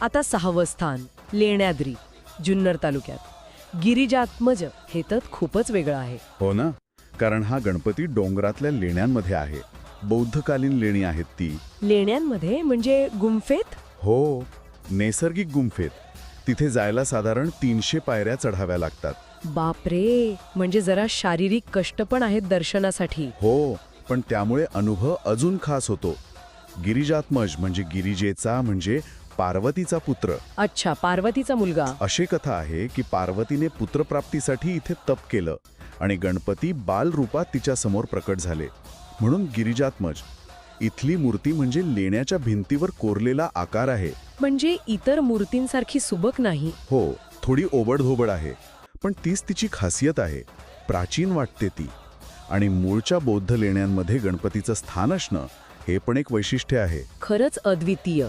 आता सहावं स्थान लेण्याद्री जुन्नर तालुक्यात. गिरिजात्मज हे तर खूपच वेगळं आहे. हो ना? कारण हा गणपती डोंगरातल्या लेण्यांमध्ये आहे. बौद्धकालीन लेणी आहेत ती. लेण्यांमध्ये म्हणजे गुंफेत? हो नैसर्गिक गुंफेत. तिथे जायला साधारण तीनशे पायऱ्या चढाव्या लागतात. बापरे! म्हणजे जरा शारीरिक कष्ट पण आहेत दर्शनासाठी. हो पण त्यामुळे अनुभव अजून खास होतो. गिरिजात्मज म्हणजे गिरिजेचा म्हणजे पार्वतीचा पुत्र. अच्छा पार्वतीचा मुलगा. अशी कथा आहे की पार्वतीने पुत्रप्राप्तीसाठी इथे तप केलं आणि गणपती बालरूपात तिच्या समोर प्रकट झाले. म्हणून गिरिजात्मज इथली मूर्ती म्हणजे लेण्याच्या भिंतीवर कोरलेला आकार आहे. म्हणजे इतर मूर्तींसारखी सुबक नाही. हो थोडी ओबडधोबड आहे पण तीच तिची खासियत आहे. प्राचीन वाटते ती. आणि मूळच्या बौद्ध लेण्यांमध्ये गणपतीचं स्थान असणं हे पण एक वैशिष्ट्य आहे. खरंच अद्वितीय.